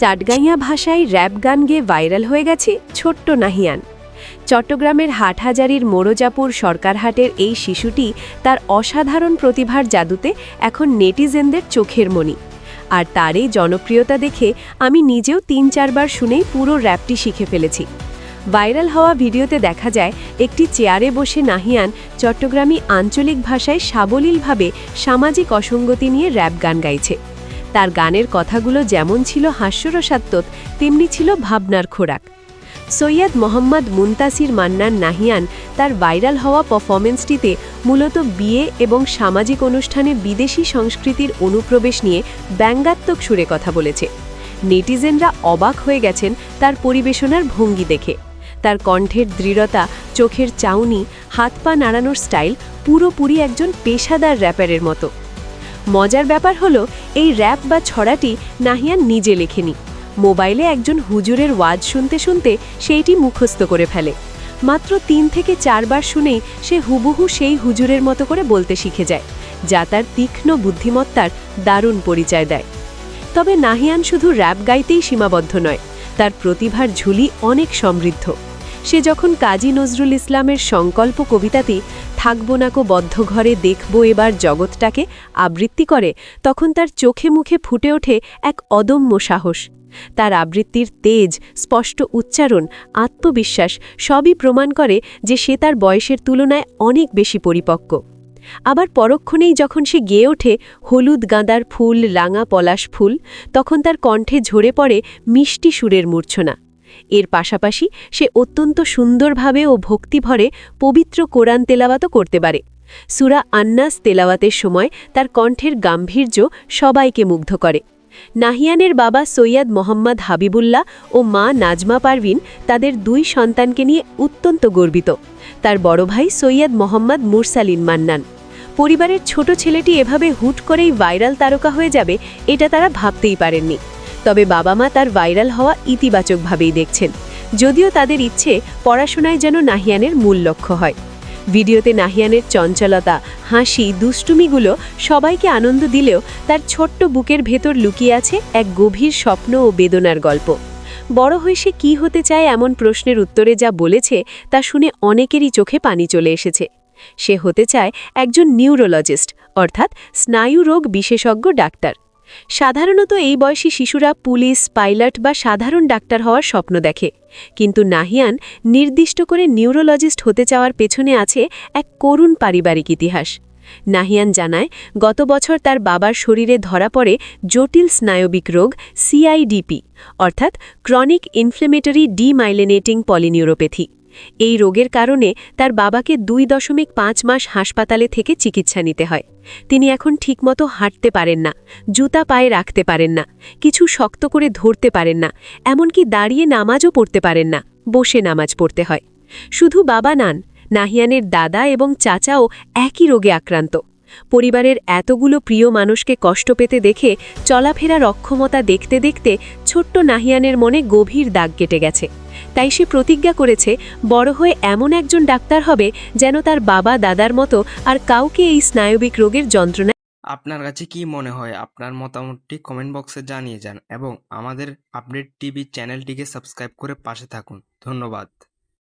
চাটগাইয়া ভাষায় র্যাপ গান গেয়ে ভাইরাল হয়ে গেছে ছোট্ট নাহিয়ান। চট্টগ্রামের হাটহাজারির মোরজাপুর সরকারহাটের এই শিশুটি তার অসাধারণ প্রতিভার জাদুতে এখন নেটিজেনদের চোখের মণি। আর তার এই জনপ্রিয়তা দেখে আমি নিজেও তিন চারবার শুনেই পুরো র্যাপটি শিখে ফেলেছি। ভাইরাল হওয়া ভিডিওতে দেখা যায়, একটি চেয়ারে বসে নাহিয়ান চট্টগ্রামী আঞ্চলিক ভাষায় সাবলীলভাবে সামাজিক অসঙ্গতি নিয়ে র্যাপ গান গাইছে। তার গানের কথাগুলো যেমন ছিল হাস্যরসাত্মক, তেমনি ছিল ভাবনার খোরাক। সৈয়দ মোহাম্মদ মুনতাসির মান্নান নাহিয়ান তার ভাইরাল হওয়া পারফরমেন্সটিতে মূলত বিয়ে এবং সামাজিক অনুষ্ঠানে বিদেশি সংস্কৃতির অনুপ্রবেশ নিয়ে ব্যঙ্গাত্মক সুরে কথা বলেছে। নেটিজেনরা অবাক হয়ে গেছেন তার পরিবেশনার ভঙ্গি দেখে। তার কণ্ঠের দৃঢ়তা, চোখের চাউনি, হাত পা নাড়ানোর স্টাইল পুরোপুরি একজন পেশাদার র্যাপারের মতো। মজার ব্যাপার হলো, এই র্যাপ বা ছড়াটি নাহিয়ান নিজে লেখেনি। মোবাইলে একজন হুজুরের ওয়াজ শুনতে শুনতে সেইটি মুখস্থ করে ফেলে। মাত্র তিন থেকে চারবার শুনেই সে হুবহু সেই হুজুরের মতো করে বলতে শিখে যায়, যা তার তীক্ষ্ণ বুদ্ধিমত্তার দারুণ পরিচয় দেয়। তবে নাহিয়ান শুধু র্যাপ গাইতেই সীমাবদ্ধ নয়, তার প্রতিভার ঝুলি অনেক সমৃদ্ধ। সে যখন কাজী নজরুল ইসলামের সংকল্প কবিতাতে থাকব নাকো বদ্ধ ঘরে দেখব এবার জগৎটাকে আবৃত্তি করে, তখন তার চোখে মুখে ফুটে ওঠে এক অদম্য সাহস। তার আবৃত্তির তেজ, স্পষ্ট উচ্চারণ, আত্মবিশ্বাস সবই প্রমাণ করে যে সে তার বয়সের তুলনায় অনেক বেশি পরিপক্ক। আবার পরক্ষণেই যখন সে গেয়ে ওঠে হলুদ গাঁদার ফুল, রাঙা পলাশ ফুল, তখন তার কণ্ঠে ঝরে পড়ে মিষ্টি সুরের মূর্ছনা। এর পাশাপাশি সে অত্যন্ত সুন্দরভাবে ও ভক্তিভরে পবিত্র কোরআন তেলাওয়াতও করতে পারে। সুরা আন্নাস তেলাওয়াতের সময় তার কণ্ঠের গাম্ভীর্য সবাইকে মুগ্ধ করে। নাহিয়ানের বাবা সৈয়দ মোহাম্মদ হাবিবুল্লাহ ও মা নাজমা পারভিন তাদের দুই সন্তানকে নিয়ে অত্যন্ত গর্বিত। তার বড় ভাই সৈয়দ মোহাম্মদ মুরসালিন মান্নান। পরিবারের ছোট ছেলেটি এভাবে হুট করেই ভাইরাল তারকা হয়ে যাবে এটা তারা ভাবতেই পারেননি। তবে বাবা মা তার ভাইরাল হওয়া ইতিবাচকভাবেই দেখছেন। যদিও তাদের ইচ্ছে পড়াশোনায় যেন নাহিয়ানের মূল লক্ষ্য হয়। ভিডিওতে নাহিয়ানের চঞ্চলতা, হাসি, দুষ্টুমিগুলো সবাইকে আনন্দ দিলেও তার ছোট্ট বুকের ভেতর লুকিয়ে আছে এক গভীর স্বপ্ন ও বেদনার গল্প। বড় হয়ে সে কী হতে চায় এমন প্রশ্নের উত্তরে যা বলেছে তা শুনে অনেকেরই চোখে পানি চলে এসেছে। সে হতে চায় একজন নিউরোলজিস্ট, অর্থাৎ স্নায়ু রোগ বিশেষজ্ঞ ডাক্তার। সাধারণত এই বয়সী শিশুরা পুলিশ, পাইলট বা সাধারণ ডাক্তার হওয়ার স্বপ্ন দেখে। কিন্তু নাহিয়ান নির্দিষ্ট করে নিউরোলজিস্ট হতে চাওয়ার পেছনে আছে এক করুণ পারিবারিক ইতিহাস। নাহিয়ান জানায়, গত বছর তার বাবার শরীরে ধরা পড়ে জটিল স্নায়বিক রোগ সিআইডিপি, অর্থাৎ ক্রনিক ইনফ্লেমেটরি ডিমাইলেনেটিং পলিনিউরোপ্যাথি। এই রোগের কারণে তার বাবাকে দুই দশমিক পাঁচ মাস হাসপাতালে থেকে চিকিৎসা নিতে হয়। তিনি এখন ঠিকমতো হাঁটতে পারেন না, জুতা পায়ে রাখতে পারেন না, কিছু শক্ত করে ধরতে পারেন না, এমনকি দাঁড়িয়ে নামাজও পড়তে পারেন না, বসে নামাজ পড়তে হয়। শুধু বাবা নান, নাহিয়ানের দাদা এবং চাচাও একই রোগে আক্রান্ত। পরিবারের এতগুলো প্রিয় মানুষকে কষ্ট পেতে দেখে চলাফেরার অক্ষমতা দেখতে দেখতে ছোট্ট নাহিয়ানের মনে গভীর দাগ কেটে গেছে। তাই সে প্রতিজ্ঞা করেছে, বড় হয়ে এমন একজন ডাক্তার হবে যেন তার বাবা দাদার মতো আর কাউকে এই স্নায়বিক রোগের যন্ত্রণা আপনার কাছে কি মনে হয়? আপনার মতামতটি কমেন্ট বক্সে জানিয়ে যান এবং আমাদের আপডেট টিভি চ্যানেলটিকে সাবস্ক্রাইব করে পাশে থাকুন। ধন্যবাদ।